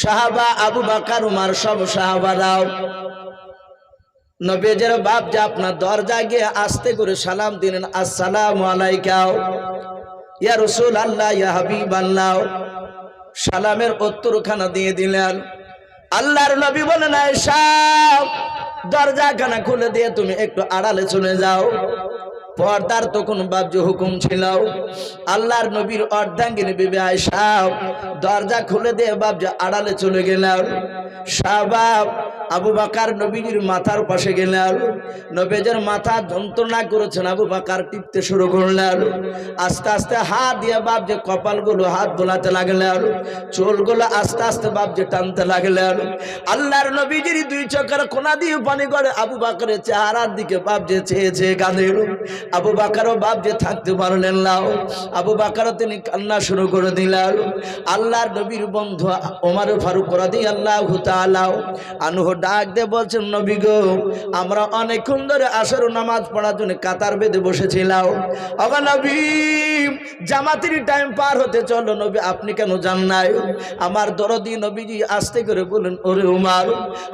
সাহাবা আবু বাকার, উমার সব সাহাবারাও। নবেজের বাপ যে আপনার দরজা গিয়ে আসতে করে সালাম দিলেন, আসসালাম আলাইকাও। ইয়া রসুল আল্লাহ ইয়া হাবিব আল্লাহ সালামের উত্তরখানা দিয়ে দিলেন। আল্লাহর নবী বলেন দরজাখানা খুলে দিয়ে তুমি একটু আড়ালে চলে যাও। পর্দার তখন বাব্য হুকুম ছিল, আল্লাহর নবীর অর্ধাঙ্গিনী বিবে আয়সা দরজা খুলে দিয়ে বাবজা আড়ালে চলে গেলাম শাহবাব আবু বাকার নবীজির মাথার পাশে গেলেন। নবীজের মাথা যন্ত্রণা করেছেন, আবু বাকার টিপতে শুরু করলেন। আস্তে আস্তে হাত দিয়ে বাপ যে কপালগুলো হাত বোলাতে লাগলেন, চুলগুলো আস্তে আস্তে বাপ যে টানতে লাগলেন। আল্লাহর নবীজির দুই চোখের কোনা দিয়ে পানি করে আবু বাকারের চেহারার দিকে বাপ যে চেয়ে চেয়ে কাঁদেন আবু বাকারও বাপ যে থাকতে পারলেন নাও আবু বাকারও তিনি কান্না শুরু করে দিলেন। আল্লাহর নবীর বন্ধু ওমার ফারুক করা দিয়ে আল্লাহ তালাও আনুহ ডাক দিয়ে বলছেন, নবী গো, আমরা অনেকক্ষণ ধরে আসর নামাজ পড়ার জন্য কাতার বেঁধে বসেছিলাম। অগা নবী জামাতির টাইম পার হতে চলো নবী, আপনি কেন যান নাই? আমার দরদি নবীজি আস্তে করে বলেন ওরে উমার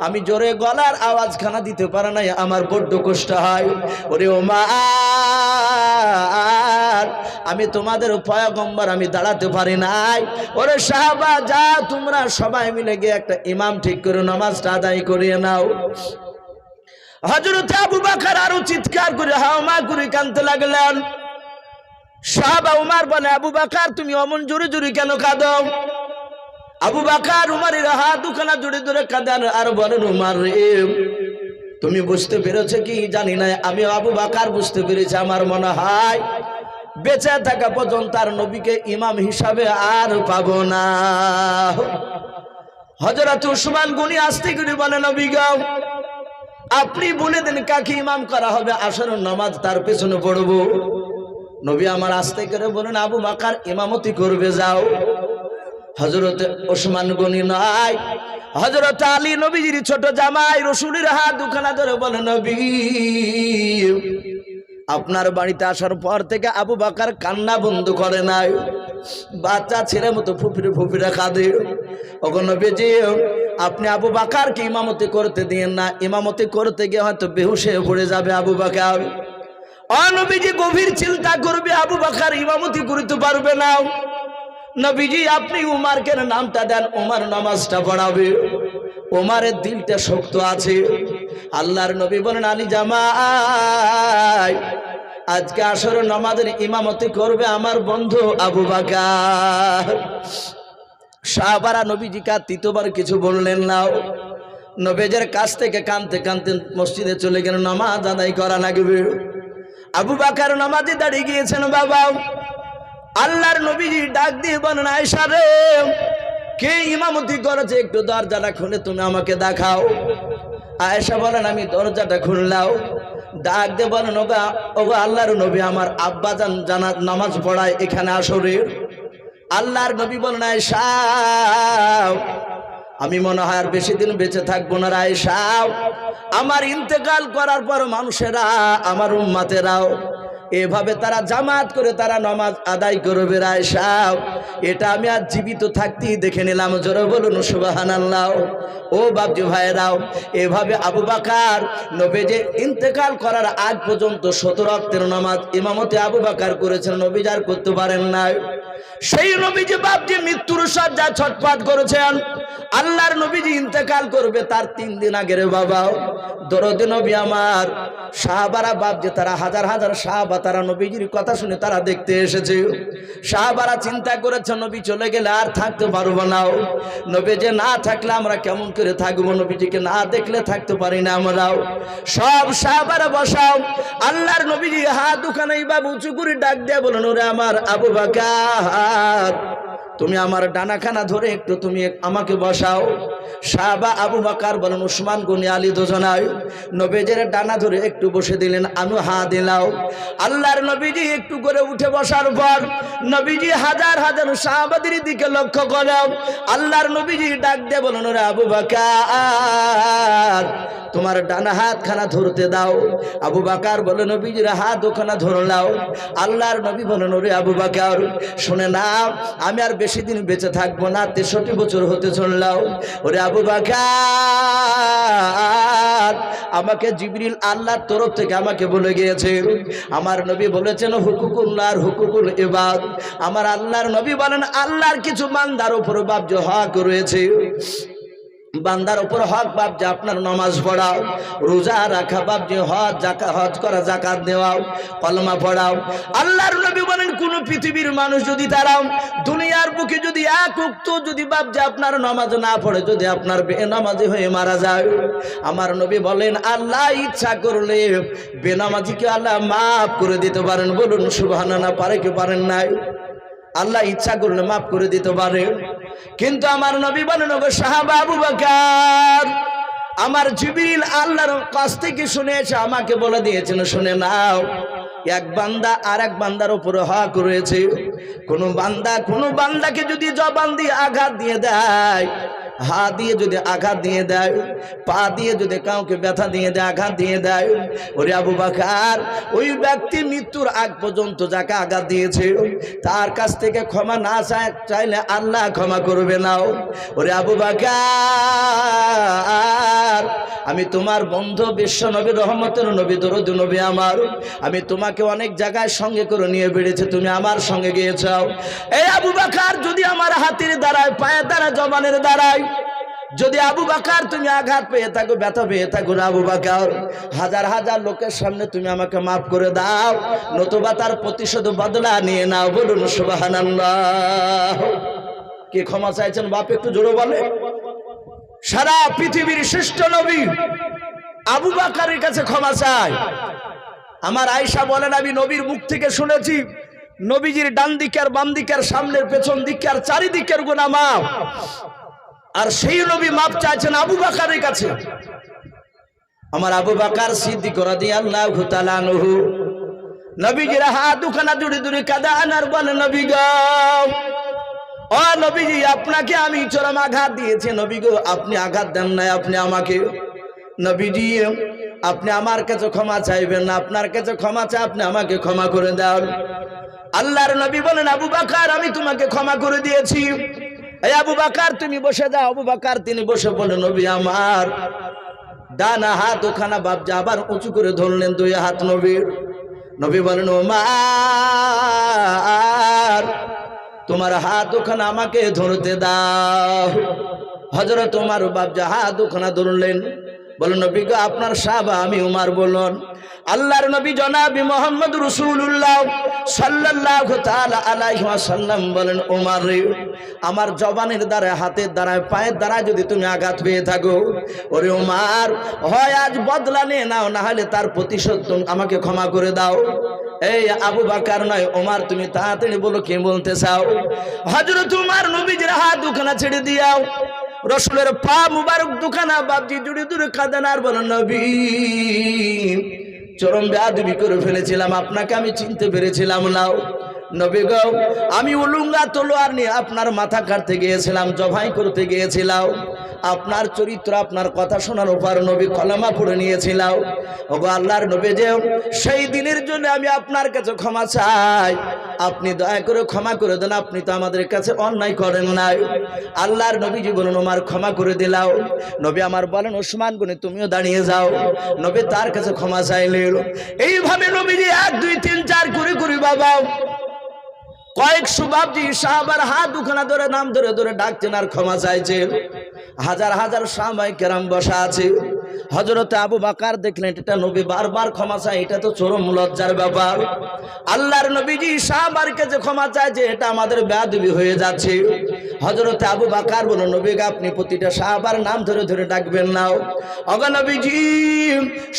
আমি জোরে গলার আওয়াজ খানা দিতে পারে নাই, আমার বড্ড কষ্ট হয়। ওরে উমার আমি তোমাদের পয়গম্বর, আমি দাঁড়াতে পারি নাই। ওরে সাহাবা, যা, তোমরা সবাই মিলে গিয়ে একটা ইমাম ঠিক করে নামাজটা আদায় করিয়ে নাও। হজরত আবু বাকার আরও চিৎকার করে হাওমা করে কানতে লাগলেন। সাহাবা উমার বলে, আবু বাকার, তুমি অমন জোরে জোরে কেন কাঁদো? আবু বাকার উমারের হাত দুখানা জোরে জোরে কাঁদান, আর বলেন, উমার রে, তুমি বুঝতে পেরেছ কি? জানি না আমি আবু বাকার বুঝতে পেরেছি, আমার মনে হয় বেঁচে থাকা পর্যন্ত তার নবীকে ইমাম হিসাবে আর পাব না। হজরত উসমান গুনি আসতে করে বলে, নবী গাও আপনি বলে দেন কাকে ইমাম করা হবে আসর নামাজ তার পেছনে পড়ব। নবী আমার আসতে করে বলেন, আবু বাকার, ইমামতি করবে, যাও। হজরত ওসমান গনি নাই। হজরত আলী নবীজির ছোট জামাই রসুলের হাত দুখানা ধরে বলে, নবী আপনার বাড়িতে আসার পর থেকে আবু বাকার কান্না বন্ধ করে নাই। বাচ্চা ছেলে মতো ফুফিরে ফুফিরে কাঁদে। ওখানে নবীজি, আপনি আবু বাকারকে ইমামতি করতে দিয়েন না। ইমামতি করতে গিয়ে হয়তো বেহুশে পড়ে যাবে আবু বাকার। অনবীজি গভীর চিন্তা করবে আবু বাকার ইমামতি করতে পারবে না। নবীজি, আপনি উমারকে নামটা দেন, উমার নামাজটা পড়াবে। উমারের দিলটা শক্ত আছে। আল্লাহর নবী বলেন, আলী জামাই আজকে আসর নামাজের ইমামতি করবে আমার বন্ধু আবু বাকার। শাহবারা নবীজি কা তৃতীয়বার কিছু বললেন না। নবেজের কাছ থেকে কানতে কানতে মসজিদে চলে গেলেন নামাজ আদায় করা লাগবে। আবু বাকার নামাজে দাঁড়িয়ে গিয়েছেন, বাবা। আল্লাহর নবীজি ডাক দিয়ে বলেন আয়সা রে, কে ইমামতি করেছে? একটু দরজাটা খুলে তুমি আমাকে দেখাও। আয়েশা বলেন, আমি দরজাটা খুললাও ডাক দে বলেন, ওগা ওগা আল্লাহর নবী, আমার আব্বা জান জানা নামাজ পড়ায় এখানে আসরে আল্লাহর নবী বলেন আয়সা আমি মনে হয় আর বেশি দিন বেঁচে থাকব না আয়েশা। আমার ইন্তেকাল করার পর মানুষেরা, আমার উম্মাতেরাও এভাবে তারা জামাত করে তারা নমাজ আদায় করবে রায় সাহ এটা আমি আর জীবিত থাকতেই দেখে নিলাম, জোরে বলুন সুবাহান আল্লাহ ও বাবজি ভাইরাও এভাবে আবু বাকার নবী যে ইন্তেকাল করার আগ পর্যন্ত সতের রক্তের নামাজ ইমামতে আবু বাকার করেছেন নবী যার করতে পারেন নাই। সেই নবী যে বাপজি মৃত্যুর সজ্জা ছটপাট করেছেন। আল্লাহর নবীজি ইন্তেকাল করবে তার তিন দিন আগে রে বাবা দরদ নবী আমার। সাহাবারা বাপ যে তারা হাজার হাজার সাহাবা তারা নবীজির কথা শুনে তারা দেখতে এসেছে। সাহাবারা চিন্তা করেছে, নবী চলে গেলে আর থাকতে পারব না নবী যে না থাকলে আমরা কেমন করে থাকব? নবীজিকে না দেখলে থাকতে পারি না আমরাও সব সাহাবারা বসাও। আল্লাহর নবীজি হাত দুখানে বাবু উঁচু করে ডাক দেয়া বলেন, ওরে আমার আবু বাকার। তুমি আমার ডানাখানা ধরে একটু তুমি আমাকে বসাও। সাহাবা আবু বাকার বলেন, উসমান গনি আলী দোজনায় নবীজের ডানা ধরে একটু বসে দিলেন, আনু হা দিলাও। আল্লাহর নবীজি একটু করে উঠে বসার পর নবীজি হাজার হাজার সাহাবাদের দিকে লক্ষ্য করাও আল্লাহর নবীজি ডাক দিয়ে বলেন, ওরা আবু বাকার তোমার ডানা হাত খানা ধরতে দাও। আবু বাকার বলে, নবীজির হাত ওখানা ধরলাও। আল্লাহর নবী বলেন, ওরে আবু বাকার, শুনে না আমি আর বেশি দিন বেঁচে থাকব না, তেষট্টি বছর হতে চললাম ওরে আবু বাকার, আমাকে জিবরিল আল্লাহর তরফ থেকে আমাকে বলে গিয়েছে, আমার নবী বলেছেন হুকুকুল্লাহর হুকুকুল ইবাদ। আমার আল্লাহর নবী বলেন, আল্লাহর কিছু বান্দার উপর বাব্য হক রয়েছে। বান্দার উপর হক, বাপ যে আপনার নামাজ পড়াও, রোজা রাখা, বাপ যে হজ, জাকা, হজ করা, জাকাত দেওয়াও, কলমা পড়াও। আল্লাহর নবী বলেন, কোন পৃথিবীর মানুষ যদি তারাও দুনিয়ার বুকে যদি এক উক্ত যদি বাপ যে আপনার নামাজ না পড়ে, যদি আপনার বেনামাজি হয়ে মারা যায়। আমার নবী বলেন, আল্লাহ ইচ্ছা করলে বেনামাজিকে আল্লাহ মাফ করে দিতে পারেন। বলুন সুবহানা না পারে কি পারেন নাই? আল্লাহ ইচ্ছা করলে মাফ করে দিতে পারে। কিন্তু আমার নবী বলেন সাহাবা আবু বকর, আমার জিবিল আল্লাহর কাছ থেকে শুনেছে আমাকে বলে দিয়েছেন, শুনে নাও, এক বান্দা আর এক বান্দার উপরে হক রয়েছে। কোনো বান্দা, কোনো বান্দাকে যদি জবান দিয়ে আঘাত দিয়ে দেয় হা দিয়ে যদি আঘাত দিয়ে দেয়, পা দিয়ে যদি কাউকে ব্যথা দিয়ে দেয়, আঘাত দিয়ে দেয়, ওরে আবু বাকার, ওই ব্যক্তি মৃত্যুর আগ পর্যন্ত যাকে আঘাত দিয়েছে, তার কাছ থেকে ক্ষমা না চাইলে আল্লাহ ক্ষমা করবে নাও ওরে আবু বাকার, আমি তোমার বন্ধু বিশ্ব নবী রহমতের নবী, দরদ নবী আমার। আমি তোমাকে অনেক জায়গায় সঙ্গে করে নিয়ে বেড়েছে, তুমি আমার সঙ্গে গিয়েছ। এই আবু বাকার, যদি আমার হাতের দ্বারায়, পায়ের দ্বারা জবানের দ্বারায় যদি আবু বাকার তুমি আঘাত পেয়ে থাকো, ব্যথা পেয়ে থাকো না আবু বাকার, হাজার হাজার লোকের সামনে তুমি আমাকে মাফ করে দাও, নতুবা তার প্রতিশোধ বদলা নিয়ে নাও, বলুন সুবাহান কে ক্ষমা চাইছেন বাপ, একটু জোরে বলে। সারা পৃথিবীর শ্রেষ্ঠ নবী আবু বাকারের কাছে ক্ষমা চাই। আমার আয়সা বলেন, আমি নবীর মুখ থেকে শুনেছি, নবীজির ডান দিকের বাম দিকের সামনের পেছন দিকের চারিদিকের মাপ আর সেই নবী মাপ চাইছেন আবু বাকারের কাছে। আমার আবু বাকার সিদ্ধি করা দিয়ে আল্লাহ তালানহু নবীজির হাত দুখানা জুড়ে জুড়ে কাদা আনার বলে নবী গাও আপনাকে আমি আঘাত দিয়েছি। নবী গো, আপনি আঘাত দেন আপনি আমাকে। আপনি আমার ক্ষমা চাইবেন না, আপনার কাছে ক্ষমা চাই, আপনি আমাকে ক্ষমা করে দেন। আল্লাহর নবী বলেন, আবু বাকার, আমি তোমাকে ক্ষমা করে দিয়েছি। এই আবু বাকার, তুমি বসে যাও। আবু বাকার, তিনি বসে বলে নবী আমার। ডানা, হাত, ওখানা বাপজা আবার উঁচু করে ধরলেন দুই হাত নবীর। নবী বলেন ওমার মার, তোমার হাত ওখানে আমাকে ধরতে দাও। হজরত তোমার বাপজা হাত ওখানা ধরলেন বলেন নবী গো, আপনার সাবা আমি উমার বলুন। আল্লাহর নবী জনাবি মোহাম্মদ রসুল্লাহ সাল্লাহ ওয়াসাল্লাম বলেন ওমার আমার জবানের দ্বারা, হাতের দ্বারায় পায়ের দ্বারা যদি তুমি আঘাত পেয়ে থাকো, ওরে ওমার হয় আজ বদলা নিয়ে নাও, না হলে তার প্রতিশোধ তুমি আমাকে ক্ষমা করে দাও। এই আবু বাকার নয় ওমার তুমি তাড়াতাড়ি বলো, কে বলতে চাও? হজরত উমার নবীজির হাত দুখানা ছেড়ে দিয়াও রসুলের পা মুবারক দুখানা বাপজি জুড়ে দূরে কাঁদেন আর বলেন, নবী, চরম বেয়াদবি করে ফেলেছিলাম, আপনাকে আমি চিনতে পেরেছিলাম নাও নবী গো, আমি উলুঙ্গা তলোয়ার নিয়ে আপনার মাথা কাটতে গিয়েছিলাম, জবাই করতে গিয়েছিলাম। আপনার চরিত্র, আপনার কথা শোনার উপর নবী কলমা পড়ে নিয়েছিলাম। ওগো আল্লাহর নবী যে, সেই দিনের জন্য আমি আপনার কাছে ক্ষমা চাই। আপনি দয়া করে ক্ষমা করে দেন, আপনি তো আমাদের কাছে অন্যায় করেন নাই। আল্লাহর নবীজি বলুন আমার ক্ষমা করে দিলাও নবী আমার বলেন, ওসমান গুনে, তুমিও দাঁড়িয়ে যাও। নবী তার কাছে ক্ষমা চাইলে এইভাবে নবীজি এক, দুই, তিন, চার করে করে বাবা। কয়েকশো বাবজি সাহাবার হাত দুখানা ধরে, নাম ধরে ধরে ডাকছেন আর ক্ষমা চাইছেন। হাজার হাজার সামাই কেরাম বসা আছে। হজরতে আবু বাকার দেখলেন, এটা নবী বারবার ক্ষমা চায়, এটা তো চরম লজ্জার ব্যাপার। আল্লাহর নবীজি সাহাবার কাছে ক্ষমা চায় যে এটা আমাদের ব্যাধবি হয়ে যাচ্ছে। হজরতে আবু বাকার বলো নবীকে আপনি প্রতিটা সাহাবার নাম ধরে ধরে ডাকবেন নাও অগা নবীজি,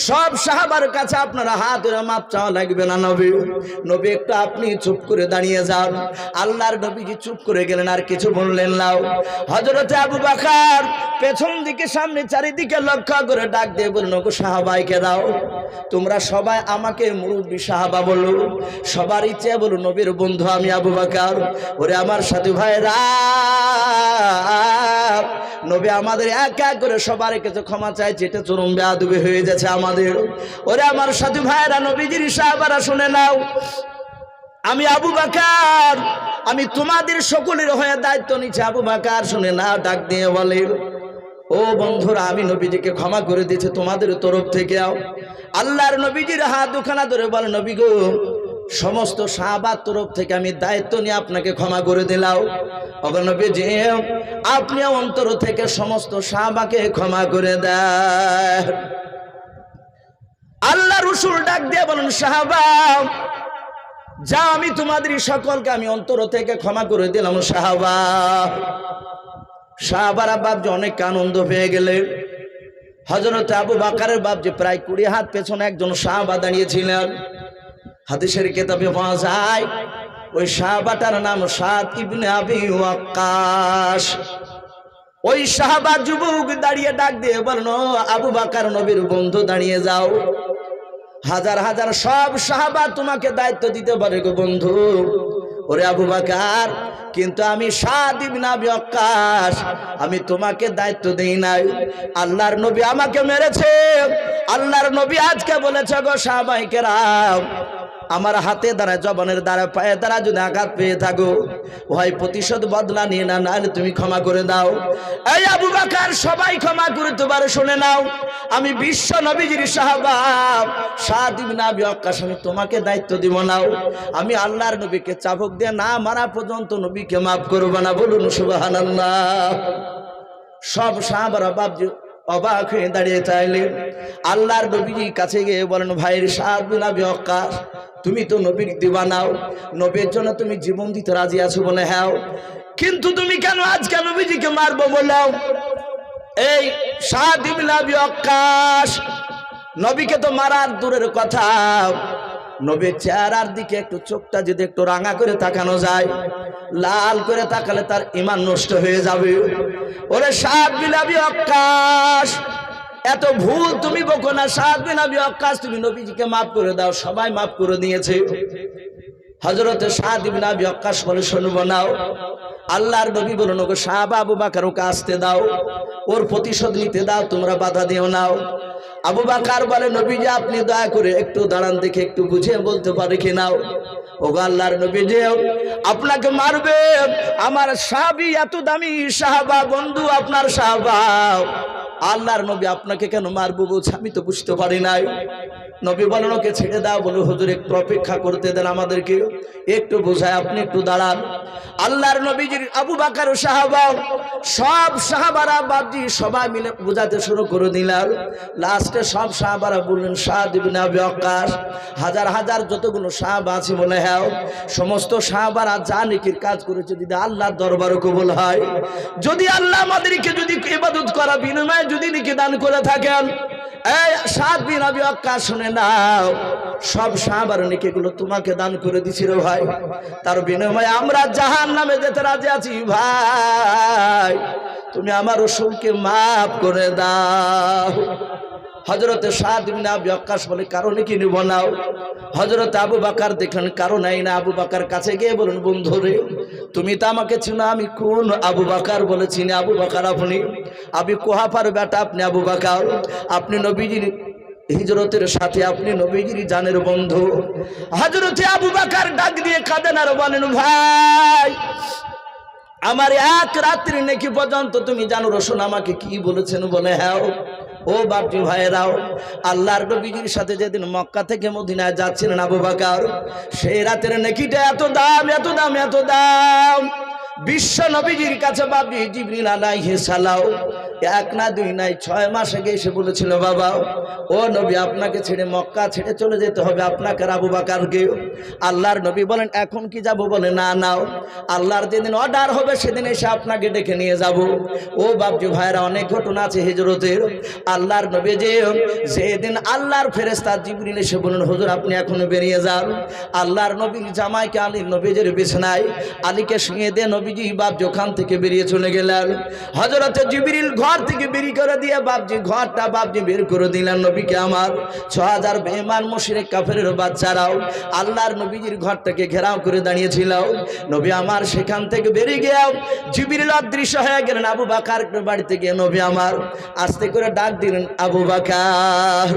সব সাহাবার কাছে আপনারা হাত ধরে মাপ চাওয়া লাগবে না নবী। নবী, একটু আপনি চুপ করে দাঁড়িয়ে যান। আল্লাহর নবীজি চুপ করে গেলেন, আর কিছু বললেন নাও হজরতে আবু বাকার পেছন দিকে, সামনে চারিদিকে লক্ষ্য করে ডাক দিয়ে বলুন ওগো সাহাবাইকে দাও। তোমরা সবাই আমাকে মুরব্বী সাহাবা বলো। সবার ইচ্ছে বলো, নবীর বন্ধু আমি আবু বাকার। ওরে আমার সাথে ভাইরা, নবী আমাদের এক এক করে সবার কাছে ক্ষমা চাইছে এটা চরম বেয়াদুবি হয়ে যাচ্ছে আমাদের। ওরে আমার সাথে ভাইরা, নবীজির সাহাবারা শুনে নাও। আমি আবু বাকার, আমি তোমাদের সকলের হয়ে দায়িত্ব নিচ্ছি। আবু বাকার শুনে না ডাক দিয়ে বলে। ও বন্ধুরা, আমি নবীজিকে ক্ষমা করে দিয়েছি, তোমাদের তরফ থেকে আও। আল্লাহর নবীজির হাত দুখানা ধরে বলে, নবী গো, সমস্ত সাহাবার তরফ থেকে আমি দায়িত্ব নিয়ে আপনাকে ক্ষমা করে দিলাম। অগনবী যে আপনি অন্তর থেকে সমস্ত সাহাবাকে ক্ষমা করে দেন। আল্লাহ রসুল ডাক দিয়ে বলেন সাহাবা যা আমি তোমাদের সকলকে আমি অন্তর থেকে ক্ষমা করে দিলাম সাহাবা সাহাবারা বাপ যে অনেক আনন্দ পেয়ে গেলে হজরত আবু বাকারের বাপ যে প্রায় কুড়ি হাত পেছনে একজন সাহাবা দাঁড়িয়েছিলেন। হাদিসের কেতাবে পাওয়া যায়, ওই সাহাবাটার নাম সাত ইবনে আবি ওয়াক্কাস। ওই সাহাবা যুবক দাঁড়িয়ে ডাক দিয়ে বলল, আবু বাকার নবীর বন্ধু, দাঁড়িয়ে যাও। হাজার হাজার সব সাহাবা তোমাকে দায়িত্ব দিতে পারে গো বন্ধু। ওরে আবু বাকার কিন্তু আমি সাদিব না বিকাশ আমি তোমাকে দায়িত্ব দিই নাই। আল্লাহর নবী আমাকে মেরেছে। আল্লাহর নবী আজকে বলেছে, গো সাহাবাইকেরাম আমার হাতে দ্বারা, জবানের দ্বারা পায়ে দ্বারা যদি আঘাত পেয়ে থাকো হয় প্রতিশোধ বদলা নিয়ে না, নাহলে তুমি ক্ষমা করে দাও। এই আবু বাকার, সবাই ক্ষমা করে তোমার শুনে নাও। আমি বিশ্ব নবীজির সাহাবা সাদিব নাবি অক্কাশ আমি তোমাকে দায়িত্ব দিব নাও আমি আল্লাহর নবীকে চাবক দিয়ে না মারা পর্যন্ত নবীকে মাফ করব না। বলুন সুবাহান সব সাহাবারা বাবজি অবাক হয়ে দাঁড়িয়ে চাইলেন আল্লাহর নবীর কাছে গিয়ে বলেন ভাইয়ের সাহাব নাবি অক্কাশ তুমি তো নবীর দিবা নাও নবীর জন্য তুমি জীবন দিতে রাজি আছো বলে হ্যাঁ। কিন্তু তুমি কেন আজকে নবীজিকে মারবো বলাও এই সাদিবি অক্কাশ নবীকে তো মারার দূরের কথা। নবীর চেহারার দিকে একটু চোখটা যদি একটু রাঙা করে তাকানো যায়, লাল করে তাকালে তার ইমান নষ্ট হয়ে যাবে। ওরে সাত বিলাবি অক্কাশ এত ভুল তুমি বকো না। সাত বিলাবি অক্কাশ তুমি নবীজিকে মাফ করে দাও, সবাই মাফ করে দিয়েছে। হজরত ইবিন আবি অক্কাশ বলে, শুনব নাও। আল্লাহর নবী বলুন ওকে শাহ আবু বাকার ওকে আসতে দাও। ওর প্রতিশোধ নিতে দাও, তোমরা বাধা দিও নাও আবু বাকার বলে নবী যে আপনি দয়া করে একটু দাঁড়ান দেখে, একটু বুঝে বলতে পারে কি নাও ও আল্লাহর নবী যে আপনাকে মারবে আমার সাহাবি, এত দামি সাহাবা, বন্ধু আপনার সাহাবা। আল্লাহর নবী আপনাকে কেন মারবো বলছে? আমি তো বুঝতে পারি নাই। নবী বলেন, ওকে ছেড়ে দাও বলে হুজুর, একটু অপেক্ষা করতে দেন আমাদেরকে। একটু বোঝায়, আপনি একটু দাঁড়ান। আল্লাহর নবীজির আবু বাকার সাহাবা, সব সাহাবারা বাবজি সবাই মিলে বোঝাতে শুরু করে দিলাম লাস্টে সব সাহাবারা বললেন শাহ দিবিন আবি অক্কাশ হাজার হাজার যতগুলো সাহাবা আছে বলে হ্যাঁ সমস্ত সাহাবারা যা নেকির কাজ করেছে যদি আল্লাহর দরবারও কবুল হয়। যদি আল্লাহ আমাদেরকে যদি ইবাদত করা বিনিময়ে যদি নেকি দান করে থাকেন, এই সাত দিন আমি অক্কা শুনে নাও সব সাহাবার নেকিগুলো তোমাকে দান করে দিছি রে ভাই। তার বিনিময়ে আমরা জাহান নামে যেতে রাজি আছি, ভাই। তুমি আমার রসুলকে মাফ করে দাও। হজরতে সাদ ইবনে আবি আক্কাস বলে, কারণে কি নিব নাও হজরত আবু বাকার দেখলেন, কারণ এই না, আবু বাকার কাছে গিয়ে বলুন বন্ধু রে, তুমি তো আমাকে চিনো, আমি কোন আবু বাকার বলে চিনি? আবু বাকার আপনি আমি কোহাফার বেটা আপনি আবু বাকার। আপনি নবীজির হিজরতের সাথে আপনি নবীজির জানের বন্ধু। হজরতে আবু বাকার ডাক দিয়ে কাঁদেন, আর বলেন ভাই, আমার এক রাত্রি নাকি পর্যন্ত তুমি জানো রসুন আমাকে কি বলেছেন বলে হ্যাঁ। ও বাপজি ভাইয়েরাও, আল্লাহর নবীজির সাথে যেদিন মক্কা থেকে মদিনায় যাচ্ছিলেন আবু বাকার সেই রাতের নেকিটা এত দাম এত দাম এত দাম। বিশ্ব নবীজির কাছে বাবি জিবরিল আলাইহি সালাও এক না দুই নাই, ছয় মাস আগে এসে বলেছিল, বাবা, ও নবী, আপনাকে ছেড়ে মক্কা ছেড়ে চলে যেতে হবে আপনাকে আবু বাকারকে। আল্লাহর নবী বলেন, এখন কি যাব? বলে, না, নাও। আল্লাহর যেদিন অর্ডার হবে, সেদিন এসে আপনাকে ডেকে নিয়ে যাব। ও বাবজি ভাইরা অনেক ঘটনা আছে হিজরতের। আল্লাহর নবী যে, যেদিন আল্লাহর ফেরেস্তা জিবরিল এসে বলেন হুজুর, আপনি এখনও বেরিয়ে যান। আল্লাহর নবীর জামাইকে আলীর নবীজের বিছনায় আলীকে শুয়ে দিয়ে নবী নবীজি বাপজি ওখান থেকে বেরিয়ে চলে গেলেন। হজরতে জিবিরিল ঘর থেকে বেরিয়ে করে দিয়ে বাপজি ঘরটা বাপজি বের করে দিলেন নবীকে আমার। ছ হাজার বেমান মশিরে কাফের বাচ্চারাও আল্লাহর নবীজির ঘরটাকে ঘেরাও করে দাঁড়িয়েছিল। নবী আমার সেখান থেকে বেরিয়ে গিয়েও জিবিরিল অদৃশ্য হয়ে গেলেন। আবু বাকার বাড়িতে গিয়ে নবী আমার আস্তে করে ডাক দিলেন, আবু বাকার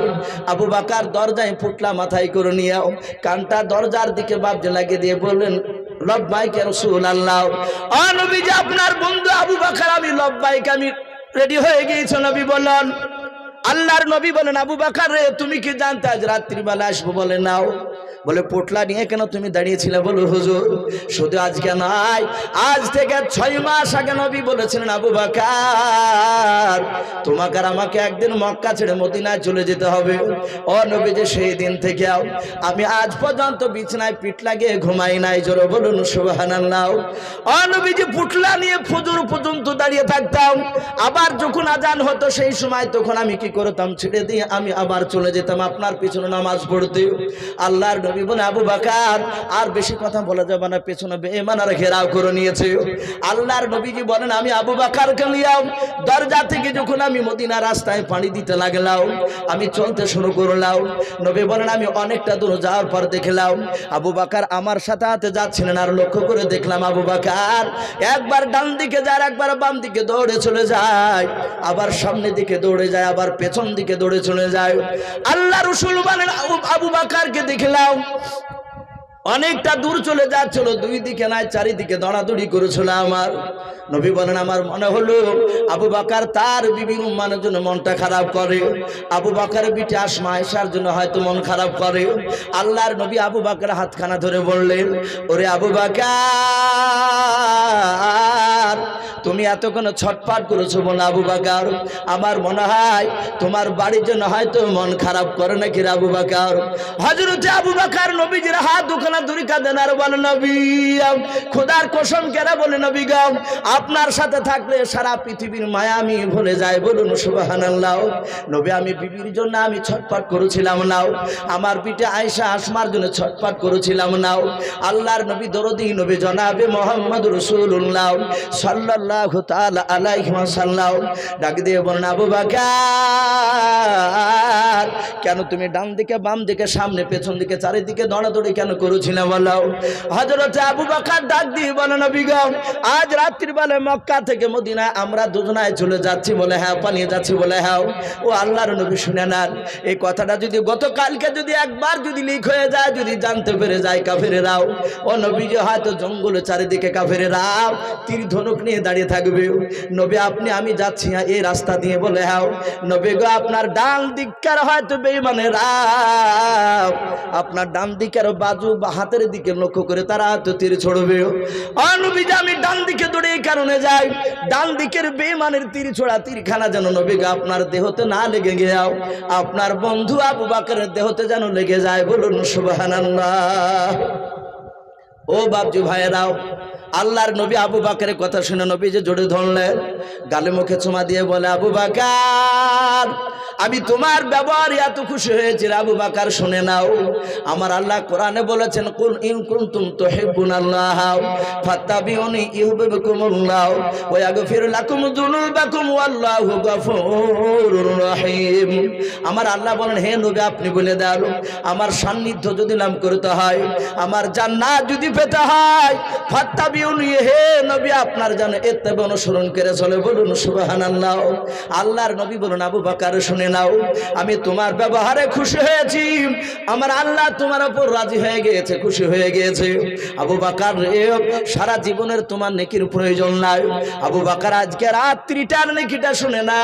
আবু বাকার দরজায় ফুটলা মাথায় করে নিয়ে কানটা দরজার দিকে বাপজে লাগিয়ে দিয়ে বললেন লব্বাইকে রসুল আল্লাহ নবীজি, আপনার বন্ধু আবু বাকার, আমি লব্বাইকে, আমি রেডি হয়ে গিয়েছ, নবী বললেন আল্লাহর নবী বলেন, আবু বাকার রে, তুমি কি জানতে আজ রাত্রিবেলা আসব? বলে, নাও। বলে, পোটলা নিয়ে কেন তুমি দাঁড়িয়েছিলে? বলো, হুজুর, শুধু আজকে নাই, আজ থেকে ছয় মাস আগে নবী বলেছিলেন, আবু বাকার, তোমাকে আর আমাকে একদিন মক্কা ছেড়ে মদিনায় চলে যেতে হবে। ও নবী যে, সেই দিন থেকে আও। আমি আজ পর্যন্ত বিছনায় পিঠ লাগিয়ে ঘুমাই নাই। জোরে বলুন, সুবহানাল্লাহ। ও নবী যে, পুটলা নিয়ে ফজর পর্যন্ত দাঁড়িয়ে থাকতাম, আবার যখন আজান হতো সেই সময় তখন আমি কি করতাম, ছেড়ে দিয়ে আমি আবার চলে যেতাম, আপনার পিছনে নামাজ পড়তে। আল্লাহর নবী বলে, আবু বাকার, আর বেশি কথা বলা যাবে না, পেছনে বেমানার ঘেরাও করে নিয়েছে। আল্লাহর নবীজি বলেন, আমি আবু বাকার কালিয়াও দরজা থেকে যখন আমি মদিনা রাস্তায় পানি দিতে লাগলাম, আমি চলতে শুরু করলাম। নবী বলেন, আমি অনেকটা দূর যাওয়ার পর দেখলাম, আবু বাকার আমার সাথে হাতে যাচ্ছিলেন আর লক্ষ্য করে দেখলাম, আবু বাকার একবার ডান দিকে যায় একবার বাম দিকে দৌড়ে চলে যায়। আবার সামনে দিকে দৌড়ে যায়, আবার পেছন দিকে দৌড়ে চলে যায়। আল্লাহ রসুল বলেন, আবু- বাকারকে দেখলাম অনেকটা দূর চলে যাচ্ছিল দুই দিকে নাই চারিদিকে দৌড়াদৌড়ি করেছিল আমার। নবী বলেন, আমার মনে হলো আবু বাকার তার বিভিন্ন মানের জন্য মনটা খারাপ করে। আবু বাকার বিটে আসমা আয়সার জন্য হয়তো মন খারাপ করে। আল্লাহর নবী আবু বাকার হাতখানা ধরে বললেন, ওরে আবু বাকার তুমি এতক্ষণ ছটপাট করেছ বলে আবু বাকার। আমার মনে হয় তোমার বাড়ির জন্য হয়তো মন খারাপ করে নাকি আবু বাকার। হজরতে আবু বাকার নবীজির হাত দুখানা দূরি কাঁদেন আর বলে নবী, খোদার কসম কেরা বলে নবী গাও আপনার সাথে থাকলে সারা পৃথিবীর মায়া আমি ভুলে যায় বলুন সুবাহান্লাহ নবী, আমি বিবির জন্য আমি ছটপট করেছিলাম নাও। আমার পিঠে আয়সা আসমার জন্য ছটপট করেছিলাম নাও। আল্লাহর নবী দরদি, নবী জনাবে মোহাম্মদ রসুল্লাহ সাল্লাহ তাল আলাইসাল্লাহ ডাক দিয়ে বলেন আবু বাকার, কেন তুমি ডান দিকে, বাম দিকে, সামনে, পেছন দিকে, চারিদিকে দৌড়াদৌড়ি কেন করেছিলে বলো? হজরতে আবু বাকার ডাক দিয়ে বলেন বিগম আজ রাত্রিবেলা মক্কা থেকে মদিনা আমরা দুজনায় চলে যাচ্ছি বলে হ্যাঁ পালিয়ে যাচ্ছি বলে হ্যাঁ ও আল্লাহর নবী শুনে নেন। এই কথাটা যদি গতকালকে যদি একবার যদি লিক হয়ে যায়, যদি জানতে পেরে যায় কাফেরেরাও। ও নবী যে হয়তো জঙ্গলে চারিদিকে কাফেরেরাও, তীর ধনুক নিয়ে দাঁড়িয়ে থাকবে। নবী, আপনি, আমি যাচ্ছি হ্যাঁ এই রাস্তা দিয়ে বলে হ্যাঁ। নবী গো, আপনার ডান দিককার হয়তো বেইমানে রাও আপনার ডান দিকের বাজু বা হাতের দিকে লক্ষ্য করে তারা হয়তো তীর ছড়বে। অনবীজ আমি ডান দিকে দৌড়ে এই কারণে যাই। ডান দিকের বেমানের তীর ছোড়া তীরখানা যেন নবীগা আপনার দেহতে না লেগে গেয়াও আপনার বন্ধু আবু বাকরের দেহতে যেন লেগে যায় বলুন, সুবহানাল্লাহ। ও বাবজি ভাইয়েরাও, আল্লাহর নবী আবু বাকারের কথা শুনে নবী যে জোরে ধরলেন, গালে মুখে চুমা দিয়ে বলে, আবু বাকার, আমি তোমার ব্যবহার এত খুশি হয়েছি আবু বাকার, শুনে নাও। আমার আল্লাহ কোরআনে বলেছেন, কুল ইন কুনতুম তুহিব্বুন আল্লাহ, ফাত্তাবিউনি ইউহিব্বুকুমুল্লাহ, ওয়া ইয়াগফির লাকুম যুনুবাকুম, ওয়াল্লাহু গফুরুর রহিম। আমার আল্লাহ বলেন, হে নবী, আপনি বলে দেন, আমার সান্নিধ্য যদি নাম করতে হয়, আমার জান্নাত যদি পেতে হয়। হে নবী, আপনার যেন এত্তেবে অনুসরণ করে চলে। বলুন, সুবহানাল্লাহ। আল্লাহর নবী বলুন, আবু বাকার, শুনে নাও। আমি তোমার ব্যবহারে খুশি হয়েছি। আমার আল্লাহ তোমার ওপর রাজি হয়ে গিয়েছে, খুশি হয়ে গিয়েছে। আবু বাকার সারা জীবনের তোমার নেকির প্রয়োজন নাই। আবু বাকার, আজকে রাত্রিটার নেকিটা শুনে না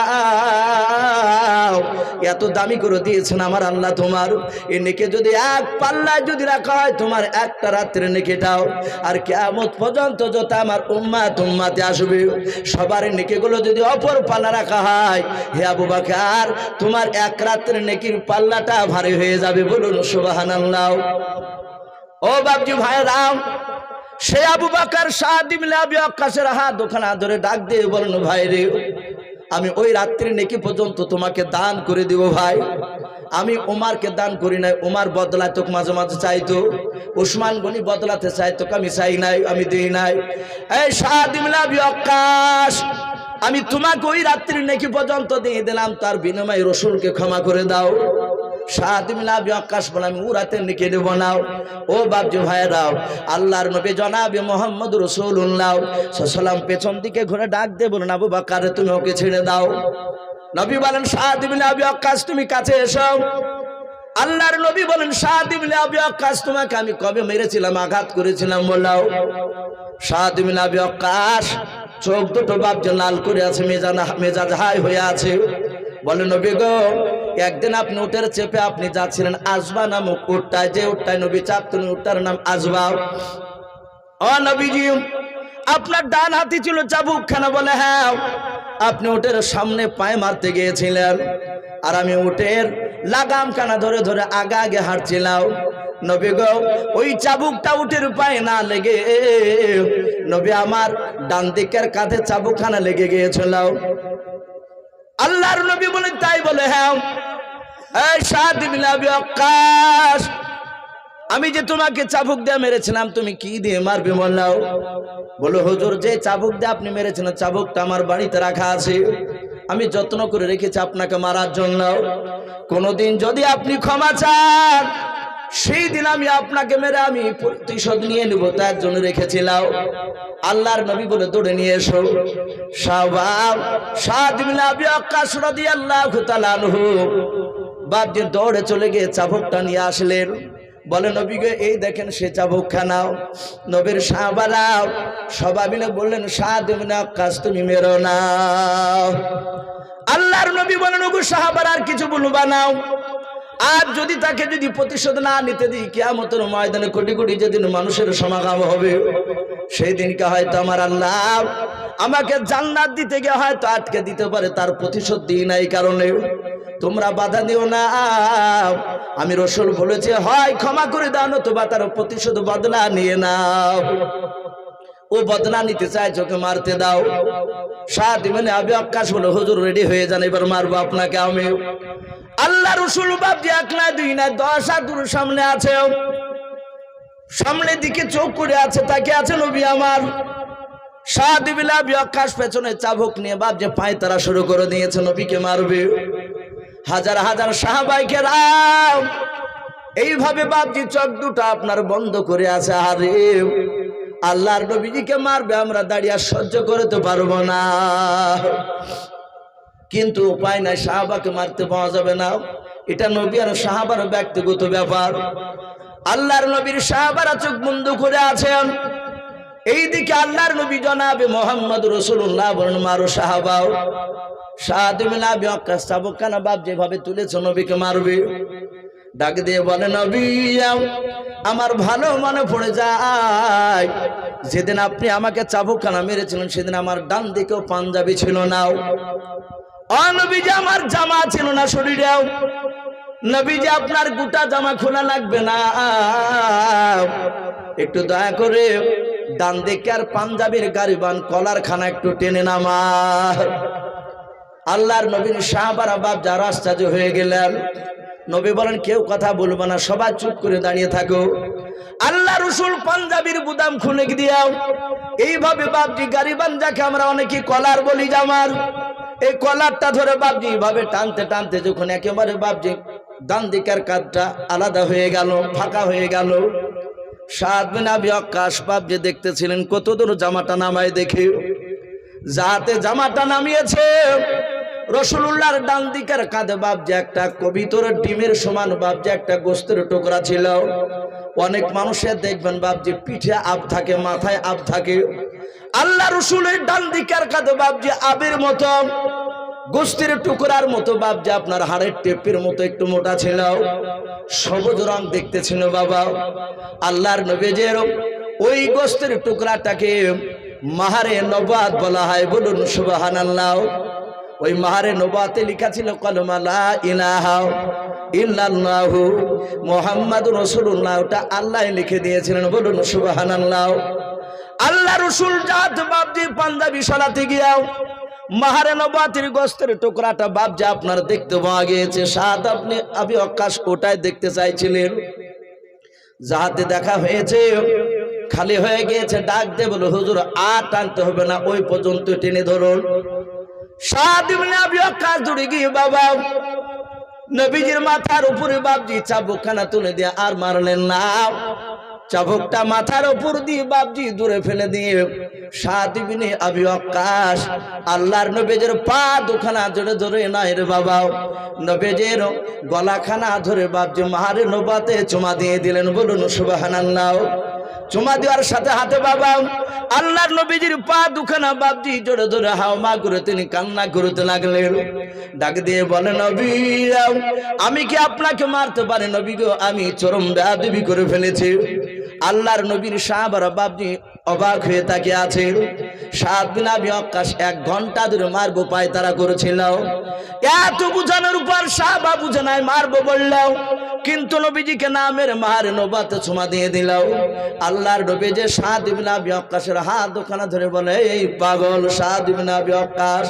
এত দামি করে দিয়েছেন আমার আল্লাহ তোমার। এ নেকে যদি এক পাল্লায় যদি রাখা হয়, তোমার একটা রাত্রে নেকিটাও আর কেমত পর্যন্ত যত আমার উম্মা তুম্মাতে আসবে, সবার নেকিগুলো যদি অপর পাল্লা রাখা হয়, হে আবু বাকার, তোমার এক রাত্রে নেকির পাল্লাটা ভারী হয়ে যাবে বলুন সুবহানাল্লাহ। ও বাবজি ভাই রাম সে আবু বাকার সাদি মিলে আবি আকাশের হাত ওখানে ধরে ডাক দিয়ে বলুন ভাই রে আমি ওই রাত্রি নেকি পর্যন্ত তোমাকে দান করে দিব ভাই। আমি ওমারকে দান করি নাই ওমার বদলায় তোকে মাঝে মাঝে চাইতো উসমান গনি বদলাতে চাই তোকে আমি চাই নাই আমি দিই নাই। এই সাদিমলা বিকাশ আমি তোমাকে ওই রাত্রির নাকি পর্যন্ত দিয়ে দিলাম তার বিনিময়ে রসুলকে ক্ষমা করে দাও। সাদিমলা আকাশ বলে আমি উড়াতে নিকে দেব নাও। ও বাবজি ভাইরাও আল্লাহর নবী জনাবে মোহাম্মদ রসুল্লাহ সাল্লাম পেছন দিকে ঘুরে ডাক দে বলুন আবু বাকারে, তুমি ওকে ছেড়ে দাও। নবী বলেন সাদিমলা আকাশ, তুমি কাছে এসো। আল্লাহর নবী বলেন সাদিমলা বিয়কাশ তোমাকে আমি কবে মেরেছিলাম? আঘাত করেছিলাম বললাও সাদিমলা বিয়কাশ চোখ দুটো বাপজন লাল করে আছে মেজানা মেজাজ হাই হয়ে আছে। বলে, নবী গো, একদিন আপনি উটের চেপে আপনি যাচ্ছিলেন আসবা নামক উটটায়, যে উটটায় নবী চাপতেন উটটার নাম আসবা ও নবীজি, আপনার ডান হাতি ছিল চাবুক খানা বলে হ্যাঁ। আপনি উটের সামনে পায়ে মারতে গিয়েছিলেন আর আমি উটের লাগাম কানা ধরে ধরে আগে আগে হাঁটছিলাম। নবী গো, ওই চাবুকটা উটের পায়ে না লেগে, নবী আমার ডান দিকের কাঁধে চাবুকখানা লেগে গিয়েছিল। আল্লাহর নবী বলে তাই বলে হ্যাঁ। সাত মিলাবি আকাশ আমি যে তোমাকে চাবুক দিয়ে মেরেছিলাম, তুমি কি দিয়ে মারবে বললাও? বলো, হুজুর, যে চাবুক দিয়ে আপনি মেরেছেন চাবুকটা আমার বাড়িতে রাখা আছে। আমি যত্ন করে রেখেছি আপনাকে মারার জন্য। কোনোদিন যদি আপনি ক্ষমা চান, সেই দিন আমি আপনাকে মেরে আমি প্রতিশোধ নিয়ে নেব তার জন্য রেখেছিলাম। আল্লাহর নবী বলে দৌড়ে নিয়ে এসো। সাবাব সাদ আকাশ রাদিয়াল্লাহু তাআলা আনহু বাপজি দৌড়ে চলে গিয়ে চাবুকটা নিয়ে আসলেন। বলে, নবী গে, এই দেখেন সে চাবুক খানাও নবীর সাহাবারাও, সবাই মিলে বললেন, সাদ কাজ তুমি মেরো না। আল্লাহর নবী বলেন, ওগু সাহাবার, আর কিছু বলবা নাও আর যদি তাকে যদি প্রতিশোধ না নিতে দিই, কেয়ামতের ময়দানে কোটি কোটি যেদিন মানুষের সমাগম হবে, সেই দিনকে হয়তো আমার আল্লাহ আমাকে জান্নাত দিতে গিয়ে হয়তো আটকে দিতে পারে, তার প্রতিশোধ দিই নাই কারণে। তোমরা বাধা দিও না। আমি রসুল বলেছি, হয় ক্ষমা করে দাও, নতুবা তার প্রতিশোধ বদলা নিয়ে নাও। ও বদলা নিতে চায়, চোখে মারতে দাও। সাত মানে আবি আকাশ বলে, হুজুর রেডি হয়ে যান, এবার মারবো আপনাকে আমি। আল্লাহ রসুল বাবজি এক না দুই না দশ হাত দূর সামনে আছে। সামনের দিকে চোখ করে আছে, তাকে আছে নবী আমার। সাত বিলাবি আকাশ পেছনে চাবুক নিয়ে বাপ যে পায় তারা শুরু করে দিয়েছে, নবীকে মারবে। হাজার হাজার সাহাবাইকে রাম। এইভাবে বাপজি চোখ দুটো আপনার বন্ধ করে আছে, আরে। আল্লাহর নবীজিকে মারবে, আমরা দাঁড়িয়ে আর সহ্য করতে পারব না। কিন্তু উপায় নাই, সাহাবাকে মারতে পাওয়া যাবে না। এটা নবী আর সাহাবার ব্যক্তিগত ব্যাপার। আল্লাহর নবীর সাহাবারা চোখ বন্ধ করে আছেন। এইদিকে আল্লাহর নবী জনাবে মোহাম্মদ রসুল্লাহ বলেন, মারো সাহাবাও সাহাদিমিনাবি অক্কাস সাবকানা বাপ যেভাবে তুলেছ নবীকে মারবে। ডাক দিয়ে বলে, নবী, আমার ভালো মনে পড়ে যায়। যেদিন আপনি আমাকে চাবুকখানা মেরেছিলেন, সেদিন আমার ডান দিকেও পাঞ্জাবি ছিল নাও অনবীজি আমার জামা ছিল না শরীরেও নবীজি, আপনার গোটা জামা খোলা লাগবে না। একটু দয়া করে ডান দিকে আর পাঞ্জাবির গারিবান কলার খানা একটু টেনে নামা। আল্লাহর নবীর সাহাবারা বাপ যারা আশ্চর্য হয়ে গেলেন। নবী বলেন, কেউ কথা বলব না, সবাই চুপ করে দাঁড়িয়ে থাকো। আল্লাহ রসুল পাঞ্জাবির বুদাম খুলে দিয়াও। এইভাবে বাপজি গারিবান যাকে আমরা অনেকে কলার বলি জামার এই কলারটা ধরে বাপজি এইভাবে টানতে টানতে যখন একেবারে বাপজি ডান দিকের কাজটা আলাদা হয়ে গেল, ফাঁকা হয়ে গেল। সাত দিন আবি আকাশ বাপজি দেখতেছিলেন কত দূর জামাটা নামায় দেখে। যাতে জামাটা নামিয়েছে রসুল্লাহর ডান দিকের কাঁধে যে একটা কবিতর ডিমের সমান যে একটা গোস্তের টুকরা ছিল। অনেক মানুষের দেখবেন যে পিঠে আপ থাকে, মাথায় আপ থাকে। আল্লাহ রসুলের ডান দিকের কাঁধে যে আবের মতো, গোস্তের টুকরার মতো যে আপনার হাড়ের টেপের মতো একটু মোটা ছিল। সবুজ রং দেখতে ছিল বাবা। আল্লাহর নবীজের ওই গোস্তের টুকরাটাকে মাহারে নবাদ বলা হয় বলুন সুবাহান আল্লাহ ওই মাহারে নবাতে লেখা ছিল কলমালা ইলাহা ইল্লাল্লাহু মোহাম্মদ রসুল্লাহ ওটা আল্লাহ লিখে দিয়েছিলেন। বলুন সুবাহান আল্লাহ আল্লাহ রসুল জাত বাবজি পাঞ্জাবি সলাতে গিয়াও, মাহারে নবাতির গোস্তের টুকরাটা বাবজি আপনার দেখতে পাওয়া গিয়েছে। সাদ আপনি, আবি অকাশ ওটাই দেখতে চাইছিলেন। যাহাতে দেখা হয়েছে, খালি হয়ে গিয়েছে, ডাক দে বলে, হুজুর, আর টানতে হবে না, ওই পর্যন্ত টেনে ধরুন। অকাশ বাবা মাথার উপরে চাবুকখানা তুলে দিয়ে আর মারলেন চাবুকটা মাথার উপর দিয়ে দূরে ফেলে দিয়ে আবি আকাশ আল্লাহর নবীজের পা দুখানা ধরে জোরে নাই রে বাবা। নবীজের গলাখানা ধরে বাবজি মাহারে নবাতে চুমা দিয়ে দিলেন, বলুন সুবহানাল্লাহ। চুমা দেওয়ার সাথে হাতে বাবা আল্লাহর নবীজির পা দুখানা বাবজি জোরে জোরে হাও মা করে তিনি কান্না করতে লাগলেন। ডাক দিয়ে বলে নবী আমি কি আপনাকে মারতে পারি? নবী গো, আমি চরম বেয়াদবি করে ফেলেছি। আল্লাহর নবীর সাহাবারা বাবজি অবাক হয়ে তাকে আছে। সাত দিন আমি অকাশ এক ঘণ্টা ধরে মারবো, পায় তারা করেছিল। এত বুঝানোর উপর সাহাবা বুঝে নাই মারবো বললাম কিন্তু নবীজিকে না মেরে নবাতে ছোঁয়া দিয়ে দিলাও আল্লাহর নবী যে সাত দিন আবি অক্কাশের হাত দোকানে ধরে বলে, এই পাগল সাত দিন আবি অক্কাশ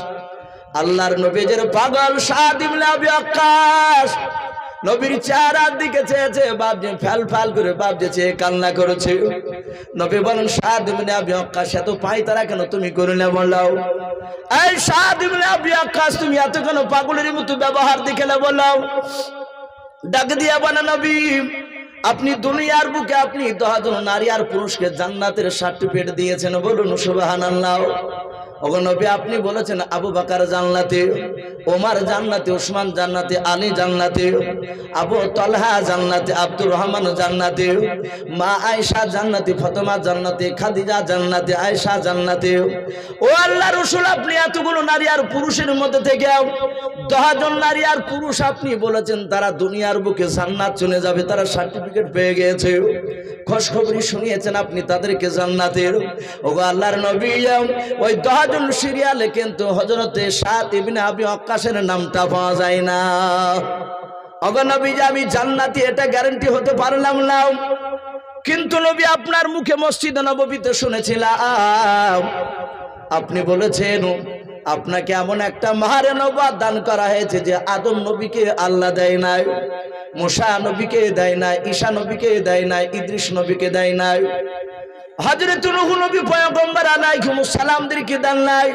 আল্লাহর নবীজের পাগল সাত দিন আবি অক্কাশ নবীর চেহারার দিকে চেয়েছে বাপজি ফ্যাল ফ্যাল করে বাপজি চেয়ে কান্না করেছে। নবী বলেন সাত দিনে আবি অক্কাশ এত পাই তারা কেন তুমি করলে বললাও? এই সাত দিনে আবি অক্কাশ তুমি এত কেন পাগলের মতো ব্যবহার দেখে বললাও? ডাক দিয়া বানা নবী, আপনি দুনিয়ার বুকে আপনি দশজন নারী আর পুরুষকে জান্নাতের সার্টিফিকেট দিয়েছেন বলুন, সুবহানাল্লাহ। ওগো নবী, আপনি বলেছেন আবু বাকার জান্নাতে, ওমার জান্নাতে, ওসমান জান্নাতে, আলী জান্নাতে, আবু তলহা জান্নাতে, আব্দুর রহমান জান্নাতে, মা আয়েশা জান্নাতে, ফতেমা জান্নাতে, খাদিজা জান্নাতে, আয়েশা জান্নাতে। ও আল্লাহ রসুল, আপনি এতগুলো নারী আর পুরুষের মধ্যে থেকে দশজন নারী আর পুরুষ আপনি বলেছেন, তারা দুনিয়ার বুকে জান্নাত চলে যাবে, তারা সার্টিফিকেট পেয়ে গিয়েছে খোঁজখবরি শুনিয়েছেন আপনি তাদেরকে জান্নাতের। ওগো আল্লাহর নবী, ওই দশজন সিরিয়ালে কিন্তু হজরতে সাত ইবনে আবি অক্কাশের নামটা পাওয়া যায় না। অগনবী যে আমি জান্নাতি, এটা গ্যারান্টি হতে পারলাম না। কিন্তু নবী আপনার মুখে মসজিদ নববীতে শুনেছিলাম। আপনি বলেছেন আপনাকে এমন একটা মাহারে নবাদ দান করা হয়েছে যে আদম নবীকে আল্লাহ দেয় নাই, মুসা নবীকে দেয় নাই, ঈশা নবীকে দেয় নাই, ইদ্রিস নবীকে দেয় নাই হজরত নুহু নবী পয়গম্বর আলাইহিমুস সালামদেরকে দেন নাই,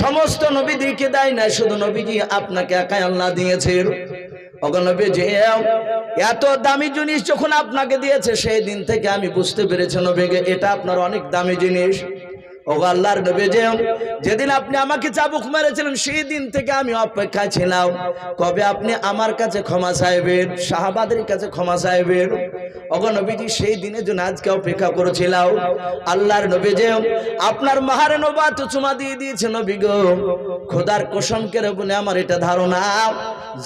সমস্ত নবীদেরকে দেয় নাই, শুধু নবীজি আপনাকে একাই আল্লাহ দিয়েছেন। অগনবী যে এত দামি জিনিস যখন আপনাকে দিয়েছে, সেই দিন থেকে আমি বুঝতে পেরেছি নবীকে, এটা আপনার অনেক দামি জিনিস। যেদিন আপনি আমাকে চাবুক মেরেছিলেন সেই দিন থেকে আমি অপেক্ষায় ছিলাম। কবে আপনি আমার কাছে ক্ষমা চাইবেন শাহাবাদের কাছে ক্ষমা চাইবেন? অগনবীজি সেই দিনের জন্য আজকে অপেক্ষা করেছিলাম। আল্লাহর নবী যে আপনার মাহারে নবাত চুমা দিয়ে দিয়েছে নবী গো। খোদার কসম কেড়ে বলে আমার এটা ধারণা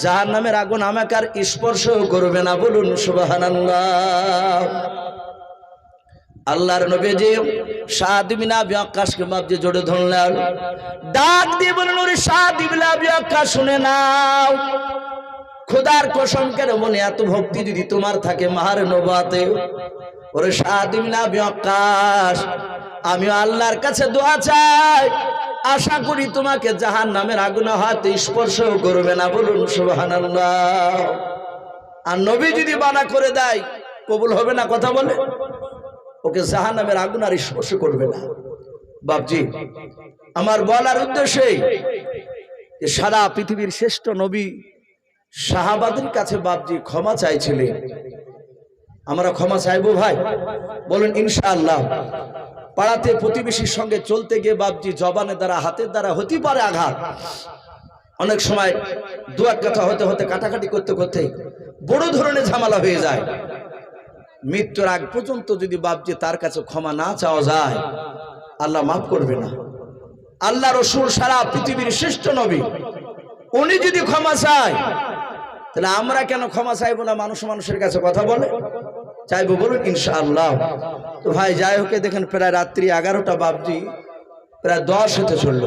যার নামের আগুন আমাকে আর স্পর্শ করবে না, বলুন সুবহানাল্লাহ। আল্লাহর নবী যে সাদিবিনা আকাশকে বাবজি জোরে ধরলেন। ডাক দিয়ে বলেন ওরে সাদিবিনা আকাশ শুনে নাও। খোদার কসম কেন মনে এত ভক্তি যদি তোমার থাকে মাহার নবাতে। ওরে সাদিবিনা আকাশ আমি আল্লাহর কাছে দোয়া চাই। আশা করি তোমাকে জাহান নামের আগুন হাতে স্পর্শ করবে না। বলুন, সুবহানাল্লাহ। আর নবী যদি বানা করে দেয়, কবুল হবে না কথা বলে? ওকে জাহান নামের আগুন আর স্পর্শ করবে না। বাপজি, আমার বলার উদ্দেশ্যে যে সারা পৃথিবীর শ্রেষ্ঠ নবী শাহাবাদের কাছে বাপজি ক্ষমা চাইছিলেন। আমরা ক্ষমা চাইব ভাই? বলেন, ইনশাআল্লাহ। পাড়াতে প্রতিবেশীর সঙ্গে চলতে গিয়ে বাপজি জবানের দ্বারা, হাতের দ্বারা হতে পারে আঘাত। অনেক সময় দু এক কথা হতে হতে, কাটাকাটি করতে করতে বড় ধরনের ঝামেলা হয়ে যায়। মৃত্যুর আগ পর্যন্ত যদি বাপজি তার কাছে ক্ষমা না চাওয়া যায়, আল্লাহ মাফ করবে না। আল্লাহ রসুল সারা পৃথিবীর শ্রেষ্ঠ নবী, উনি যদি ক্ষমা চায়, তাহলে আমরা কেন ক্ষমা চাইব না? মানুষ মানুষের কাছে কথা বলে। চাইব বলুন, ইনশাআল্লাহ। তো ভাই, যাই হোক দেখেন, প্রায় রাত্রি এগারোটা বাবজি প্রায় দশ হতে চলল।